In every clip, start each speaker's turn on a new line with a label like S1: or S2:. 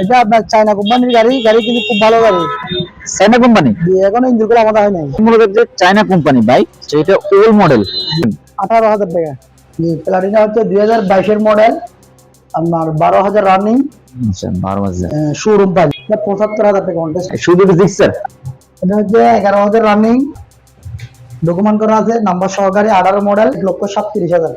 S1: এটা আপনার চায়না কোম্পানির গাড়ি গাড়ি কিন্তু খুব ভালো গাড়ি।
S2: চাইনা কোম্পানি
S1: এখনও ইঞ্জিন করে আমাদের হয় নাই
S2: মূলত যে চাইনা কোম্পানি বাইক সেটা ওল্ড মডেল
S1: আঠারো হাজার টাকা। জি প্লাটিনা হচ্ছে দুই হাজার বাইশের মডেল আপনার বারো হাজার রানিং
S2: আচ্ছা বারো হাজার।
S1: শোরুম এটা পঁচাত্তর হাজার টাকা
S2: শুধু জিক্সার
S1: এটা হচ্ছে এগারো হাজার রানিং ডকুমেন্ট করা আছে নাম্বার সহকারে আঠারো মডেল লক্ষ সাতত্রিশ হাজার।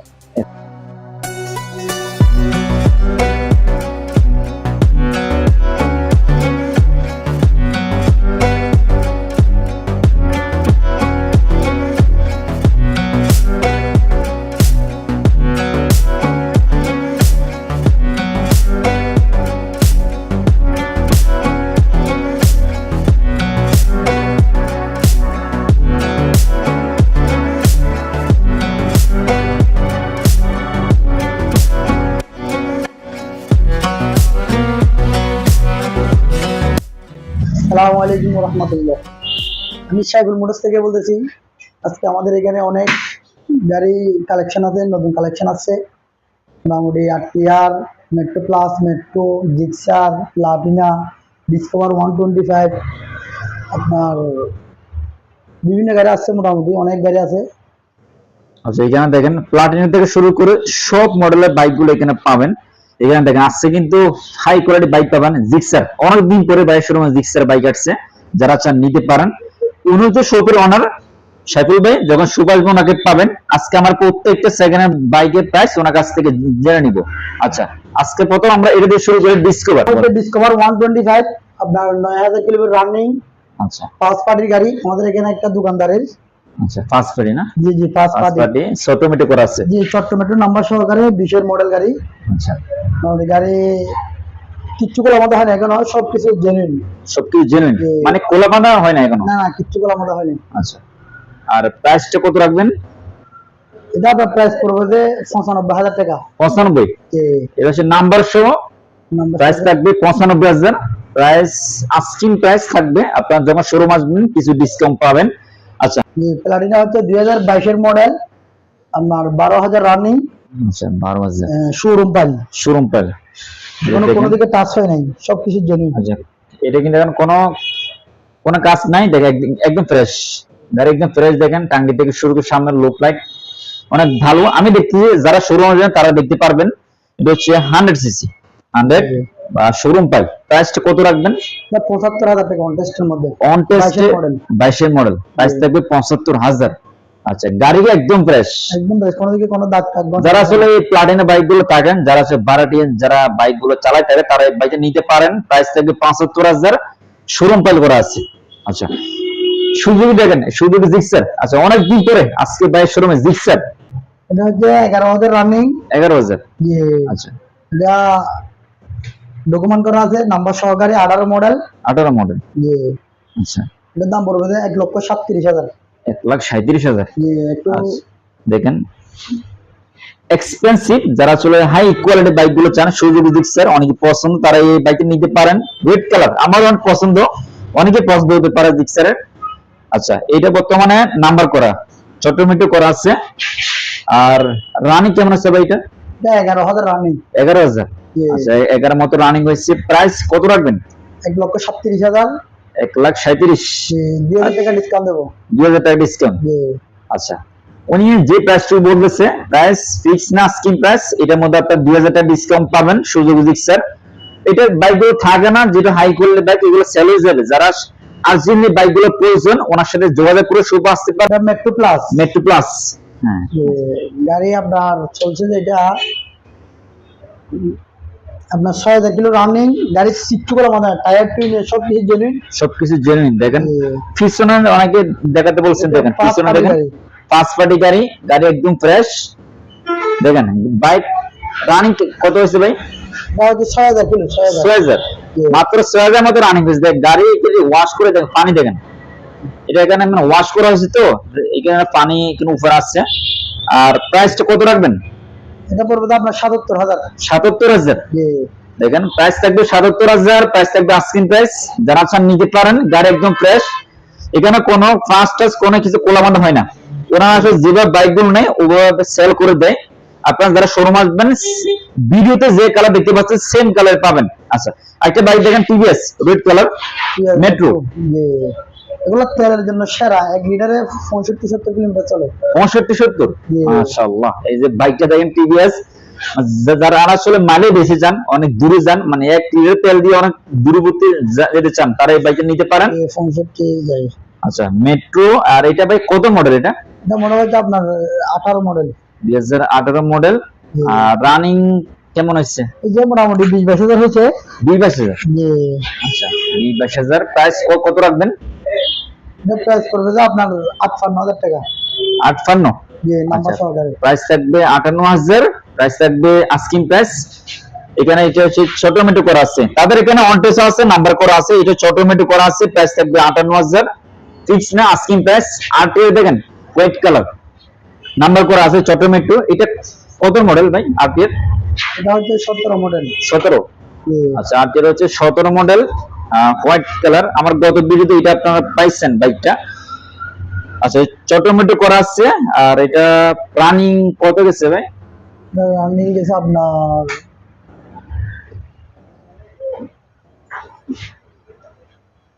S1: সালামু আলাইকুম রহমতুল্লাহ আমি সাইবুল মোটরস থেকে বলতেছি, আজকে আমাদের এখানে অনেক গাড়ি কালেকশন আছে, নতুন কালেকশন আছে। মোটামুটি RTR Metro Plus Metro Gixxer Platina Discover one twenty five আপনার বিভিন্ন গাড়ি আসছে মোটামুটি, অনেক গাড়ি আছে।
S2: আচ্ছা এখানে দেখেন প্লাটিনা থেকে শুরু করে সব মডেলের বাইকগুলো এখানে পাবেন। এখানে দেখেন আজকে কিন্তু হাই কোয়ালিটি বাইক পাবেন জিক্সার অনেকদিন পরে বাইক শোরুমে জিক্সার বাইক আসছে যারা চান নিতে পারেন। উনি শোকের অনার সাইফুল ভাই যখন সুভাষ ওনাকে পাবেন আজকে আমার প্রত্যেকটা সেকেন্ড হ্যান্ড বাইকের প্রাইস ওনার কাছ থেকে জেনে নিব। আচ্ছা আজকে প্রথম আমরা এটা দিয়ে শুরু করি Discover
S1: Discover one twenty five আপনার নয় হাজার কিলোমিটার রানিং
S2: আচ্ছা।
S1: পাঁচ পার্টির গাড়ি আমাদের এখানে একটা দোকানদারের।
S2: আচ্ছা ফার্স্ট পারি না?
S1: জি জি পাঁচ
S2: ফার্স্ট
S1: পার্টি
S2: পার্টি করা আছে।
S1: জি চট্টমেট্রো নাম্বার সহকারে বিশের মডেল গাড়ি।
S2: আচ্ছা।
S1: আমাদের গাড়ি কিচ্ছু করে আমাদের হয় না এখন সব জেনুইন
S2: সবকিছু জেনুইন মানে কোলা বাঁধা হয় না এখনও?
S1: না না কিচ্ছু করে আমাদের হয়নি।
S2: আচ্ছা। আর প্রাইসটা কত রাখবেন?
S1: এটা আপনার প্রাইস পড়বে যে পঁচানব্বই হাজার টাকা।
S2: পঁচানব্বই? এটা হচ্ছে নাম্বার সহ প্রাইস থাকবে পঁচানব্বই হাজার। প্রাইস আস্কিং প্রাইস থাকবে। আপনার যখন শোরুম আসবেন কিছু ডিসকাউন্ট পাবেন। আচ্ছা।
S1: প্লাটিনা হচ্ছে দুই হাজার বাইশের মডেল আপনার বারো হাজার রানিং
S2: আচ্ছা বারো হাজার।
S1: শোরুম পাই
S2: শোরুম পাল
S1: কোনো কোনো দিকে টাচ হয় নাই সব কিছু জেনুইন
S2: আচ্ছা এটা কিন্তু এখন কোনো কোনো কাজ নাই দেখেন একদম ফ্রেশ গাড়ি একদম ফ্রেশ দেখেন টাঙ্গি থেকে শুরু করে সামনের লুক লাইট অনেক ভালো। আমি দেখছি যারা শোরুম তারা দেখতে পারবেন। এটা হচ্ছে হান্ড্রেড সিসি হান্ড্রেড শোরুম পাই প্রাইসটা কত রাখবেন?
S1: পঁচাত্তর হাজার টাকা কন্টেস্টের মধ্যে।
S2: অন টেস্টে
S1: 22 model।
S2: বাইশের মডেল প্রাইস থাকবে পঁচাত্তর হাজার। আচ্ছা গাড়ি একদম ফ্রেশ
S1: একদম বেশ কোনো দিকে কোনো দাগ থাকবে।
S2: যারা আসলে এই প্লাটিনা বাইকগুলো থাকেন যারা আছে ভাড়াটিয়ান যারা বাইকগুলো চালায় থাকে তারা এই বাইকটা নিতে পারেন। প্রাইস থাকবে পঁচাত্তর হাজার। শোরুম পাইল করা আছে। আচ্ছা সুযোগ দেখেন সুযোগ জিক্সার আচ্ছা অনেক দিন পরে আজকে বাইক শোরুমে জিক্সার
S1: এটা হচ্ছে এগারো হাজার রানিং
S2: এগারো হাজার। আচ্ছা।
S1: এটা ডকুমেন্ট করা আছে নাম্বার সহকারে আঠারো মডেল
S2: আঠারো মডেল
S1: যে
S2: আচ্ছা।
S1: এটার দাম পড়বে এক লক্ষ সাতত্রিশ হাজার।
S2: এক লাখ সাঁত্রিশ হাজার।
S1: একটু
S2: আচ্ছা, দেখেন। এক্সপেন্সিভ যারা চলে হাই কোয়ালিটি বাইকগুলো চান সুযোগ জিক্সার অনেকে পছন্দ তারা এই বাইকটা নিতে পারেন। রেড কালার আমার অনেক পছন্দ অনেকে পছন্দ হতে পারে জিক্সারের আচ্ছা এটা বর্তমানে নাম্বার করা চট্টমেটো করা আছে। আর রানি কেমন আছে ভাইটা
S1: এটা? এগারো হাজার রানিং
S2: এগারো হাজার। আচ্ছা এগারো মতো রানিং হয়েছে। প্রাইস কত রাখবেন?
S1: এক লক্ষ সাতত্রিশ হাজার।
S2: এক লাখ সাঁত্রিশ
S1: দুই হাজার টাকা ডিসকাউন্ট দেবো।
S2: দুই হাজার টাকা ডিসকাউন্ট আচ্ছা। উনি যে প্রাইসটি বলতেছে প্রাইস ফিক্স না স্কিম প্রাইস এটার মধ্যে আপনার দুই হাজার টাকা ডিসকাউন্ট পাবেন সুযোগ স্যার এটা বাইকগুলো থাকে না যেটা হাই কোয়ালিটি বাইক এগুলো সেল হয়ে যাবে। যারা আর্জেন্টলি বাইকগুলো প্রয়োজন ওনার সাথে যোগাযোগ করে শুভ আসতে পারে।
S1: মেট্রো প্লাস
S2: মেট্রো প্লাস হ্যাঁ।
S1: গাড়ি আপনার চলছে যেটা আপনার ছয় হাজার কিলো রানিং গাড়ি কিচ্ছু করে মানে টায়ার টুইন সব কিছু জেনুইন
S2: সবকিছু জেনুইন দেখেন পিছনে অনেকে দেখাতে বলছেন দেখেন পিছনে দেখেন পাঁচ পার্টি গাড়ি গাড়ি একদম ফ্রেশ দেখেন বাইক রানিং কত হয়েছে ভাই?
S1: ছয় হাজার কিলো ছয় হাজার।
S2: মাত্র ছয় হাজার মতো রানিং হয়েছে। দেখ গাড়ি ওয়াশ করে দেখেন পানি দেখেন। এটা এখানে মানে ওয়াশ করা হয়েছে তো এখানে পানি উপরে আসছে। আর প্রাইসটা কত রাখবেন?
S1: এটা পড়বে আপনার সাতাত্তর হাজার।
S2: সাতাত্তর হাজার? দেখেন প্রাইস থাকবে সাতাত্তর হাজার প্রাইস থাকবে আস্কিন প্রাইস যারা চান নিতে পারেন গাড়ি একদম ফ্রেশ এখানে কোনো টাচ কোনো কিছু হয় না। আসলে যেভাবে বাইকগুলো নেয় ওভাবে সেল করে দেয়। আপনারা যারা শোরুম আসবেন ভিডিওতে যে কালার দেখতে পাচ্ছেন সেম কালার পাবেন। আচ্ছা একটা বাইক দেখেন টিভিএস রেড কালার Metro।
S1: যে এগুলো তেলের জন্য সেরা এক লিটারে পঁয়ষট্টি সত্তর কিলোমিটার চলে।
S2: পঁয়ষট্টি সত্তর?
S1: জি।
S2: এই যে বাইকটা দেখেন টিভিএস। যারা আসলে মাইলে বেশি যান অনেক দূরে যান মানে এক লিটার তেল দিয়ে অনেক দূরবর্তী যেতে চান তারা এই বাইকটা নিতে পারেন।
S1: পঁয়ষট্টি যায়
S2: আচ্ছা মেট্রো আর এটা ভাই কত মডেল এটা?
S1: এটা আপনার আঠারো মডেল
S2: দুই হাজার আঠারো মডেল আর রানিং কেমন হচ্ছে?
S1: এই যে মোটামুটি বিশ বাইশ হাজার হয়েছে।
S2: দুই বাইশ হাজার? আচ্ছা দুই বাইশ হাজার। প্রাইস কত রাখবেন?
S1: প্রাইস করবে যে আপনার আটপান্ন হাজার টাকা।
S2: আটপান্ন?
S1: নাম্বার
S2: আচ্ছা।
S1: সহকারে।
S2: প্রাইস থাকবে আটান্ন হাজার প্রাইস থাকবে আস্কিং প্রাইস এখানে এটা হচ্ছে ছোট মেটু করা আছে। তাদের এখানে অনটেস আছে নাম্বার করা আছে এটা ছোট মেটু করা আছে প্রাইস থাকবে আটান্ন হাজার। ফিক্স না আস্কিং প্রাইস আর এ দেখেন হোয়াইট কালার নাম্বার করা আছে ছোট মেটু এটা কত মডেল ভাই আর
S1: এটা হচ্ছে সতেরো মডেল
S2: সতেরো? আচ্ছা আর যেটা হচ্ছে সতেরো মডেল হোয়াইট কালার আমার গত ভিডিওতে এটা আপনারা পাইছেন বাইকটা আচ্ছা ছোট মেটু করা আছে আর এটা রানিং কত গেছে ভাই?
S1: আমি গেছে আপনার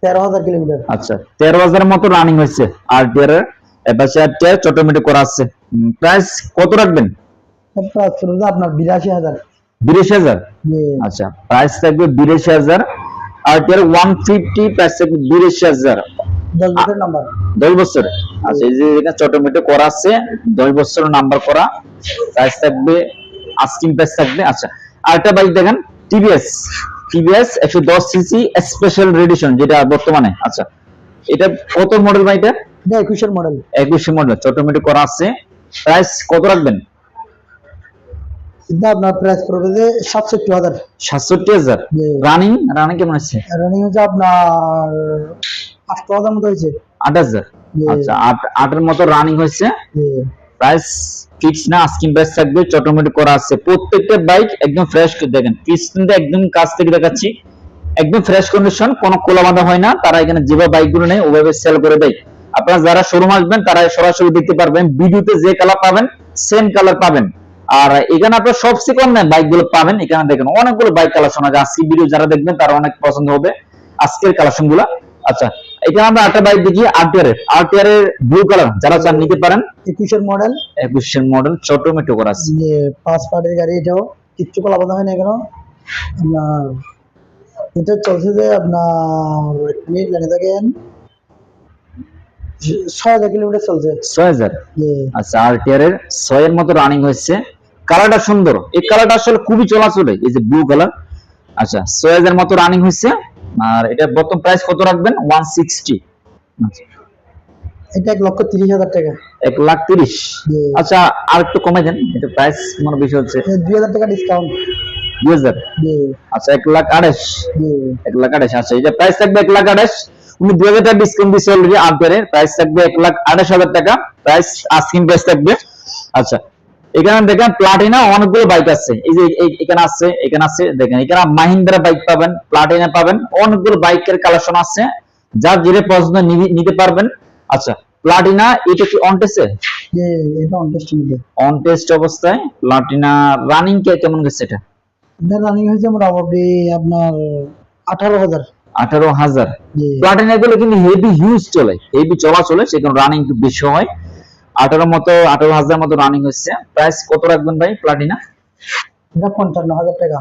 S1: তেরো হাজার কিলোমিটার।
S2: আচ্ছা তেরো মতো রানিং হয়েছে আর টিয়ার এপাশে আর টিয়ার ছোট করা আছে। প্রাইস কত রাখবেন?
S1: প্রাইস আপনার বিরাশি হাজার।
S2: বিরাশি হাজার? আচ্ছা প্রাইস থাকবে বিরাশি হাজার। আর টিয়ার ওয়ান ফিফটি থাকবে বিরাশি হাজার।
S1: দশ বছর নাম্বার
S2: দশ বছর। আচ্ছা এই যে এখানে ছোট মেটু করা আছে দশ বছর নাম্বার করা। প্রাইস থাকবে আস্কিং প্রাইস থাকবে। আচ্ছা আর একটা বাইক দেখেন টিভিএস টিভিএস একশো দশ সিসি স্পেশাল রেডিশন যেটা বর্তমানে। আচ্ছা এটা কত মডেল বাইকটা
S1: এটা একুশের মডেল
S2: একুশে মডেল ছোট মেটু করা আছে। প্রাইস কত রাখবেন?
S1: এটা আপনার প্রাইস করবে যে সাতষট্টি হাজার।
S2: সাতষট্টি হাজার? রানিং রানিং কেমন আছে
S1: রানিং হচ্ছে আপনার আটশো হাজার মতো হয়েছে।
S2: আট হাজার আচ্ছা আট আটের মতো রানিং হয়েছে? প্রাইস ফিক্স না আস্কিং প্রাইস থাকবে চটোমেটো করা আছে। প্রত্যেকটা বাইক একদম ফ্রেশ দেখেন। পিছনটা একদম কাছ থেকে দেখাচ্ছি। একদম ফ্রেশ কন্ডিশন কোনো কোলা বাঁধা হয় না। তারা এখানে যেভাবে বাইকগুলো নেই ওভাবে সেল করে দেয়। আপনারা যারা শোরুম আসবেন তারা সরাসরি দেখতে পারবেন। ভিডিওতে যে কালার পাবেন সেম কালার পাবেন। আর এখানে আপনার সব সেকন্ড বাইকগুলো পাবেন। এখানে দেখেন অনেকগুলো বাইক কালেকশন আছে। আজকে ভিডিও যারা দেখবেন তারা অনেক পছন্দ হবে আজকের কালেকশনগুলা। আচ্ছা এখানে আমরা একটা বাইক দেখি আরটিআর এর। আরটিআর এর ব্লু কালার যারা চান নিতে পারেন।
S1: একুশের মডেল
S2: একুশের মডেল ছোট মেট্রো করা আছে।
S1: পাঁচ পার্টের গাড়ি এটাও কিচ্ছু কলা বাঁধা হয় না কেন আপনার এটা চলছে যে আপনার মিনিট লাইনে থাকেন। ছয় হাজার কিলোমিটার চলছে।
S2: ছয় হাজার? আচ্ছা আরটিআর এর ছয়ের মতো রানিং হচ্ছে কালারটা সুন্দর। এই কালারটা আসলে খুবই চলাচলে এই যে ব্লু কালার আচ্ছা ছয় হাজার মতো রানিং হচ্ছে আর এটা বর্তমান প্রাইস কত রাখবেন? ওয়ান সিক্সটি
S1: এটা এক লক্ষ তিরিশ হাজার টাকা।
S2: এক লাখ তিরিশ। আচ্ছা আর একটু কমে দেন এটা প্রাইস মনে বেশি হচ্ছে।
S1: দুই হাজার টাকা ডিসকাউন্ট
S2: দুই হাজার? আচ্ছা এক লাখ আড়াইশ। এক লাখ আড়াইশ আচ্ছা এটা প্রাইস থাকবে এক লাখ আড়াইশ। উনি দুই হাজার টাকা ডিসকাউন্ট দিচ্ছে অলরেডি আম্পেয়ারের প্রাইস থাকবে এক লাখ আড়াইশ হাজার টাকা। প্রাইস আস্কিং প্রাইস থাকবে। আচ্ছা এখানে দেখেন প্লাটিনা অনেকগুলো বাইক আছে। এই যে এখানে আছে এখানে আছে দেখেন এখানে মাহিন্দ্রা বাইক পাবেন প্লাটিনা পাবেন অনেকগুলো বাইকের কালেকশন আছে। যার যেটা পছন্দ নিতে- পারবেন। আচ্ছা প্লাটিনা এটা কি অন টেস্টে
S1: যে এটা অনটেস্ট মধ্যে।
S2: অন টেস্ট অবস্থায় প্লাটিনা রানিং কে কেমন গেছে এটা?
S1: এটা রানিং হয়েছে মোটামুটি আপনার আঠারো হাজার।
S2: আঠারো হাজার।
S1: যে
S2: প্লাটিনা গুলো কিন্তু হেভি হিউজ চলে। হেভি চলা চলে সেখানে রানিং একটু বেশি হয়। আঠারো মতো আঠারো হাজার মতো রানিং হচ্ছে। প্রাইস কত রাখবেন ভাই প্লাটিনা
S1: পঞ্চান্ন হাজার টাকা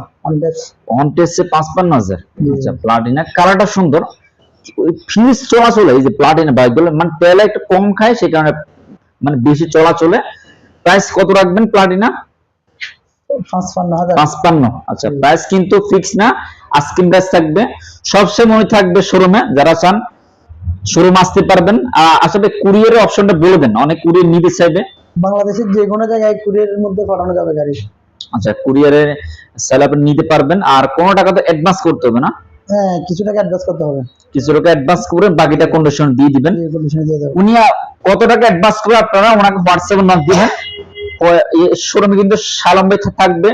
S2: অন টেস্টে পাঁচপান্ন হাজার। আচ্ছা প্লাটিনা কালারটা সুন্দর। ফিউজ চলা চলে এই যে প্লাটিনা বাইকগুলো মানে তেল একটু কম খায় সে কারণে মানে বেশি চলা চলে প্রাইস কত রাখবেন প্লাটিনা
S1: পাঁচপান্ন হাজার।
S2: পাঁচপান্ন। আচ্ছা প্রাইস কিন্তু ফিক্স না। আস্কিং প্রাইস থাকবে। সবসময় মনে থাকবে শোরুমে যারা চান শোরুম আসতে পারবেন। আসলে কুরিয়ারের অপশনটা বলে দেন অনেক কুরিয়ার নিতে চাইবে।
S1: বাংলাদেশের যে কোনো জায়গায় কুরিয়ারের মধ্যে পাঠানো যাবে গাড়ি।
S2: আচ্ছা কুরিয়ারে সেল আপনি নিতে পারবেন আর কোনো টাকা তো অ্যাডভান্স করতে হবে না?
S1: হ্যাঁ কিছু টাকা অ্যাডভান্স করতে হবে।
S2: কিছু টাকা অ্যাডভান্স করে বাকিটা কন্ডিশন দিয়ে দিবেন। উনি কত টাকা অ্যাডভান্স করে আপনারা ওনাকে হোয়াটসঅ্যাপে নক দিবেন শোরুমে কিন্তু সালাম ভাই থাকবে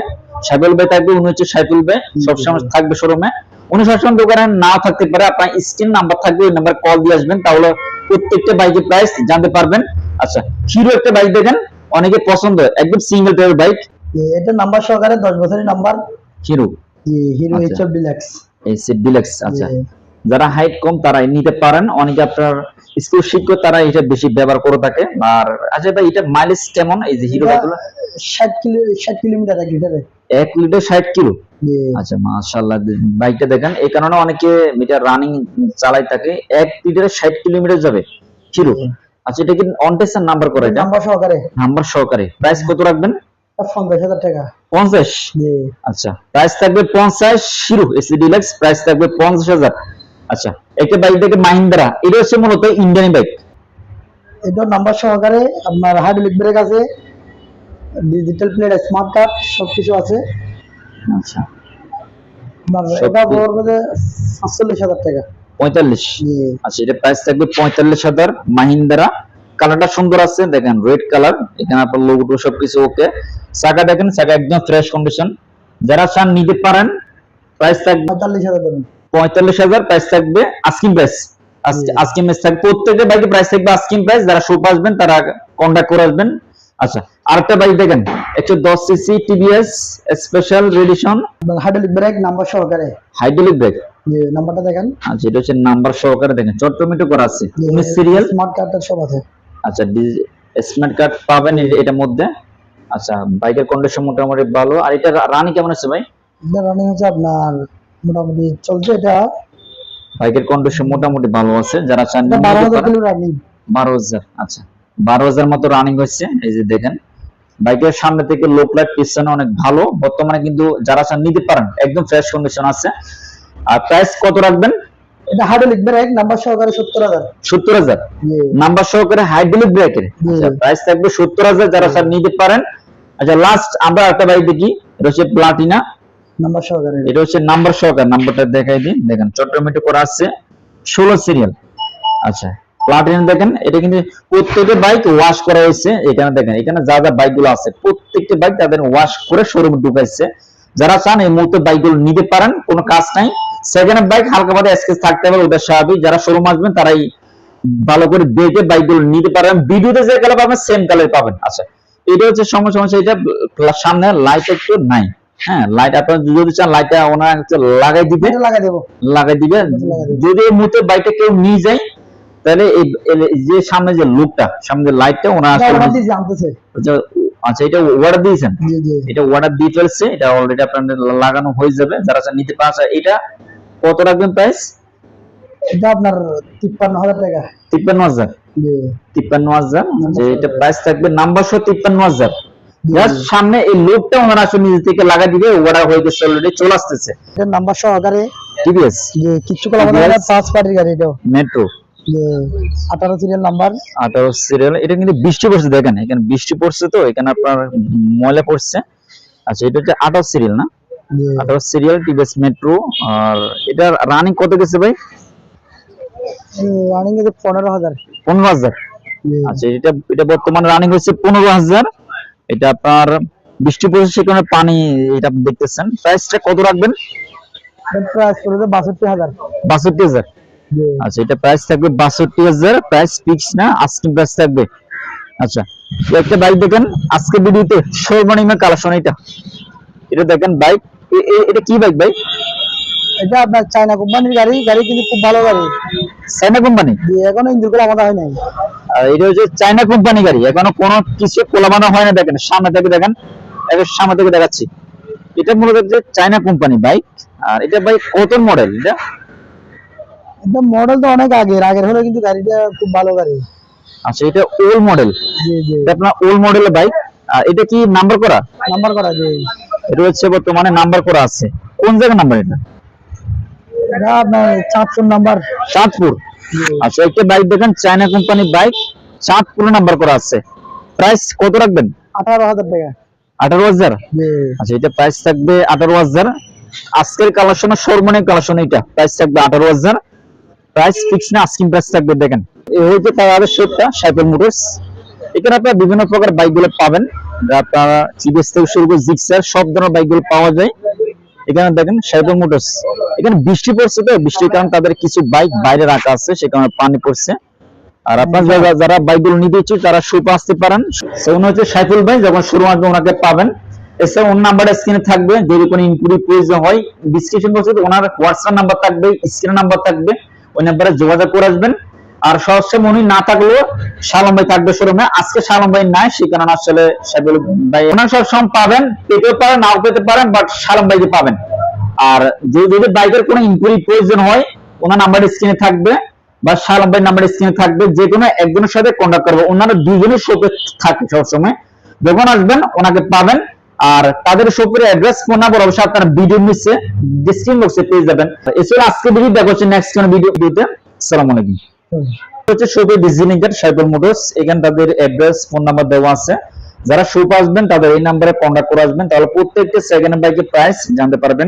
S2: সাইফুল ভাই থাকবে উনি হচ্ছে সাইফুল ভাই সবসময় থাকবে শোরুমে উনি সবসময় দোকানে নাও থাকতে পারে আপনার স্ক্রিন নাম্বার থাকবে ওই নাম্বার কল দিয়ে আসবেন তাহলে প্রত্যেকটা বাইকের প্রাইস জানতে পারবেন। আচ্ছা হিরো একটা বাইক দেখেন অনেকে পছন্দ একদম সিঙ্গেল টায়ার বাইক
S1: এটা নাম্বার সহকারে দশ বছরের নাম্বার
S2: হিরো
S1: হিরো
S2: আচ্ছা।
S1: এইচএফ ডিলাক্স
S2: এই সে ডিলাক্স আচ্ছা। যারা হাইট কম তারা নিতে পারেন। অনেকে আপনার স্কুল শিক্ষক তারা এটা বেশি ব্যবহার করে থাকে। আর আচ্ছা ভাই এটা মাইলেজ কেমন? এই যে হিরো বাইকগুলো
S1: ষাট কিলো ষাট কিলোমিটার এক লিটারে
S2: এক লিটার ষাট কিলো? আচ্ছা মাশাআল্লাহ বাইকটা দেখেন। এই কারণে অনেকে মিটার রানিং চালাই থাকে। এক লিটারে ষাট কিলোমিটার যাবে হিরো। আচ্ছা এটা কি অন নাম্বার করে
S1: নাম্বার সহকারে।
S2: নাম্বার সহকারে। প্রাইস কত রাখবেন?
S1: পঞ্চাশ হাজার টাকা।
S2: পঞ্চাশ? আচ্ছা প্রাইস থাকবে পঞ্চাশ হিরো এসি ডিলাক্স প্রাইস থাকবে পঞ্চাশ হাজার। আচ্ছা একটা বাইক দেখে মাহিন্দ্রা। এটা হচ্ছে মূলত ইন্ডিয়ান বাইক
S1: এটা নাম্বার সহকারে আপনার হাইড্রোলিক ব্রেক আছে ডিজিটাল প্লেট স্মার্ট কার্ড সবকিছু আছে।
S2: আচ্ছা।
S1: এটা
S2: কি-
S1: পড়বে সাতচল্লিশ হাজার টাকা।
S2: পঁয়তাল্লিশ? আচ্ছা এটা প্রাইস থাকবে পঁয়তাল্লিশ হাজার। মাহিন্দ্রা কালারটা সুন্দর আছে। দেখেন রেড কালার এখানে আপনার লোগো সবকিছু ওকে চাকা দেখেন চাকা একদম ফ্রেশ কন্ডিশন যারা চান নিতে পারেন। প্রাইস থাকবে
S1: পঁয়তাল্লিশ হাজার
S2: পঁয়তাল্লিশ হাজার প্রাইস থাকবে আস্কিং প্রাইস
S1: জি।
S2: আস্কিং থাকবে। প্রত্যেকটা বাইকে প্রাইস থাকবে আস্কিং প্রাইস যারা শোপ আসবেন তারা কন্ট্যাক্ট করে আসবেন। আচ্ছা আরেকটা বাইক দেখেন একশো দশ CC TVS special edition
S1: hydraulic brake number সহকারে।
S2: হাইড্রোলিক ব্রেক
S1: নাম্বারটা দেখেন।
S2: আচ্ছা এটা হচ্ছে নাম্বার সহকারে দেখেন চট্টমেটো করা আছে। উনিশ সিরিয়াল
S1: স্মার্ট কার্ডটা সব আছে।
S2: আচ্ছা স্মার্ট কার্ড পাবেন এটার মধ্যে। আচ্ছা বাইকের কন্ডিশন মোটামুটি ভালো। আর এটা রানি কেমন আছে ভাই?
S1: এটা রানিং হচ্ছে আপনার মোটামুটি চলছে এটা।
S2: বাইকের কন্ডিশন মোটামুটি ভালো আছে যারা চান
S1: বারো হাজার রানিং
S2: বারো হাজার আচ্ছা। বারো হাজার মতো রানিং হচ্ছে এই যে দেখেন। বাইকের সামনে থেকে লো লাইট পিছনে অনেক ভালো। বর্তমানে কিন্তু যারা চান নিতে পারেন। একদম ফ্রেশ কন্ডিশন আছে। আর প্রাইস কত রাখবেন?
S1: এটা হাইড্রোলিক ব্রেক নাম্বার সহকারে সত্তর হাজার।
S2: সত্তর হাজার?
S1: যে
S2: নাম্বার সহকারে হাইড্রোলিক ব্রেকের
S1: হুম।
S2: প্রাইস থাকবে সত্তর হাজার যারা স্যার নিতে পারেন। আচ্ছা লাস্ট আমরা একটা বাইক দেখি। এটা হচ্ছে প্লাটিনা
S1: নাম্বার সহকারে।
S2: এটা হচ্ছে নাম্বার সহকার। নাম্বারটা দেখাই দিন দেখেন চট্টমেটো করা আছে ষোলো সিরিয়াল আচ্ছা। প্লাটিনা দেখেন এটা কিন্তু প্রত্যেকটা বাইক ওয়াশ করা হয়েছে। এখানে দেখেন এখানে যা যা বাইকগুলো আছে প্রত্যেকটা বাইক তাদের ওয়াশ করে শোরুমে ঢুকাইছে। যারা চান এই মুহূর্তে বাইকগুলো নিতে পারেন কোনো কাজ নাই। সেকেন্ড বাইক হালকা পাতে স্কেচ থাকতে পারে ওটা স্বাভাবিক। যারা শোরুম আসবেন তারাই ভালো করে দেখে বাইকগুলো নিতে পারেন। ভিডিওতে যে কালার পাবেন সেম কালার পাবেন। আচ্ছা এটা হচ্ছে সমস্যা সমস্যা এটা সামনে লাইট একটু নাই। হ্যাঁ লাইট আপনার যদি চান লাইটটা ওনার লাগাই দেবো
S1: লাগাই দিবে।
S2: লাগাই দিবে। যদি এই মুহূর্তে বাইকটা কেউ নিয়ে যায় তাহলে যে সামনে যে লুকটা সামনে লাইটটা ওনার
S1: এটা order দিয়েছি, আনতেছে
S2: আচ্ছা এটা অর্ডার দিয়েছেন? এটা অর্ডার দিয়ে ফেলছে এটা অলরেডি আপনাদের লাগানো হয়ে যাবে যারা নিতে পারছে এটা কত রাখবেন প্রাইস
S1: এটা আপনার তিপ্পান্ন হাজার টাকা।
S2: তিপ্পান্ন হাজার? তিপ্পান্ন হাজার যে এটা প্রাইস থাকবে নাম্বার সহ তিপ্পান্ন হাজার। সামনে এই লোকটা ওনারা আসলে নিজে থেকে লাগা দিবে অর্ডার হয়ে গেছে অলরেডি চলে আসতেছে।
S1: এটার নাম্বার
S2: টিভিএস
S1: যে কিচ্ছু করা আমাদের
S2: Yes.
S1: পাঁচ পার্টির গাড়ি এটাও।
S2: মেট্রো
S1: আঠারো সিরিয়াল নাম্বার
S2: আঠারো সিরিয়াল এটা কিন্তু বৃষ্টি পড়ছে দেখেন এখানে বৃষ্টি পড়ছে তো এখানে আপনার ময়লা পড়ছে। আচ্ছা এটা হচ্ছে আঠারো সিরিয়াল না? আঠারো সিরিয়াল টিভিএস মেট্রো আর এটা রানিং কত গেছে ভাই?
S1: রানিং এতে পনেরো হাজার।
S2: পনেরো হাজার। আচ্ছা এটা এটা বর্তমানে রানিং হচ্ছে পনেরো হাজার। এটা আপনার বৃষ্টি পড়ছে সেখানে পানি এটা দেখতেছেন। প্রাইসটা কত রাখবেন?
S1: প্রাইস পড়বে বাষট্টি হাজার।
S2: বাষট্টি হাজার। আচ্ছা এটা প্রাইস থাকবে বাষট্টি হাজার প্রাইস ফিক্স না আস্কিং প্রাইস থাকবে। আচ্ছা একটা বাইক দেখেন আজকে ভিডিওতে সর্বনিম্ন কালেকশন এটা। এটা দেখেন বাইক এটা কি বাইক ভাই
S1: এটা আপনার চায়না কোম্পানির গাড়ি গাড়ি কিন্তু খুব ভালো গাড়ি।
S2: চাইনা কোম্পানি
S1: এখনও ইঞ্জিনগুলো আমাদের হয় নাই।
S2: আর এটা হচ্ছে চাইনা কোম্পানি গাড়ি এখনও কোনো কিছু কোলাবানো হয় না দেখেন সামনে থেকে দেখেন সামনে থেকে দেখাচ্ছি। এটা মূলত যে চাইনা কোম্পানি বাইক আর এটা বাইক কত মডেল এটা
S1: এটা মডেল তো অনেক আগের আগের হলে কিন্তু গাড়িটা খুব ভালো গাড়ি।
S2: আচ্ছা এটা ওল্ড মডেল
S1: জি জি।
S2: এটা আপনার ওল্ড মডেলের বাইক আর এটা কি নাম্বার করা?
S1: নাম্বার করা যে
S2: এটা হচ্ছে বর্তমানে নাম্বার করা আছে। কোন জায়গার নাম্বার এটা?
S1: এটা আপনার চারশোর নাম্বার
S2: চাঁদপুর? আচ্ছা একটা বাইক দেখেন চায়না কোম্পানির বাইক চাঁদপুর নাম্বার করা আছে। প্রাইস কত রাখবেন?
S1: আঠারো হাজার টাকা।
S2: আঠারো হাজার? আচ্ছা এটা প্রাইস থাকবে আঠারো হাজার। আজকের কালেকশনের সর্বনিম্ন কালেকশন এটা। প্রাইস থাকবে আঠারো হাজার। প্রাইস ফিক্স না প্রাইস থাকবে, দেখেন। এই হচ্ছে তার সাইকেল মোটরস। এখানে আপনারা বিভিন্ন প্রকার বাইকগুলো পাবেন। আপনারা চিবিএস থেকে শুরু করে জিক্সার সব ধরনের বাইকগুলো পাওয়া যায়। এখানে দেখেন মোটরস। এখানে বৃষ্টি পড়ছে তো, বৃষ্টির কারণে তাদের কিছু বাইক বাইরে রাখা আছে, সে কারণে পানি পড়ছে। আর আপনার যারা বাইকগুলো নিতে ইচ্ছুক, তারা সুপা আসতে পারেন। সে হচ্ছে সাইফুল ভাই, যখন শুরু আসবে ওনাকে পাবেন। এছাড়া ওর নাম্বার স্ক্রিনে থাকবে, যদি কোনো ইনকুয়ারি প্রয়োজন হয়। ডিসক্রিপশন ওনার হোয়াটসঅ্যাপ নাম্বার থাকবে স্ক্রিনে নাম্বার থাকবে। ওই নাম্বারে যোগাযোগ করে আসবেন। আর সহজে মনে না থাকলেও শালম ভাই থাকবে শোরুমে। আজকে শালম ভাই নাই, সে কারণে আসলে সাইবুল ভাই ওনার সব সময় পাবেন। পেতেও পারেন, নাও পেতে পারেন বাট শালম ভাইকে পাবেন। আর যদি বাইকের কোনো ইনকুয়ারি প্রয়োজন হয়, ওনার নাম্বার স্ক্রিনে থাকবে বা শালম ভাই নাম্বার স্ক্রিনে থাকবে। যে কোনো একজনের সাথে কন্ট্যাক্ট করব। ওনারা দুজনের শপে থাকে সবসময়। যখন আসবেন, ওনাকে পাবেন। আর তাদের শপের অ্যাড্রেস ফোন নাম্বার অবশ্যই আপনারা ভিডিও নিচে ডিসক্রিপশন বক্সে পেয়ে যাবেন। এছাড়া আজকে ভিডিও দেখা হচ্ছে নেক্সট কোনো ভিডিও ভিডিওতে আসসালামু আলাইকুম। হচ্ছে শপে ভিজিটিং কার্ড সাইকেল মোটরস। এখানে তাদের অ্যাড্রেস ফোন নাম্বার দেওয়া আছে। যারা শোপ আসবেন, তাদের এই নাম্বারে কন্ট্যাক্ট করে আসবেন। তাহলে প্রত্যেকটা সেকেন্ড বাইকের প্রাইস জানতে পারবেন।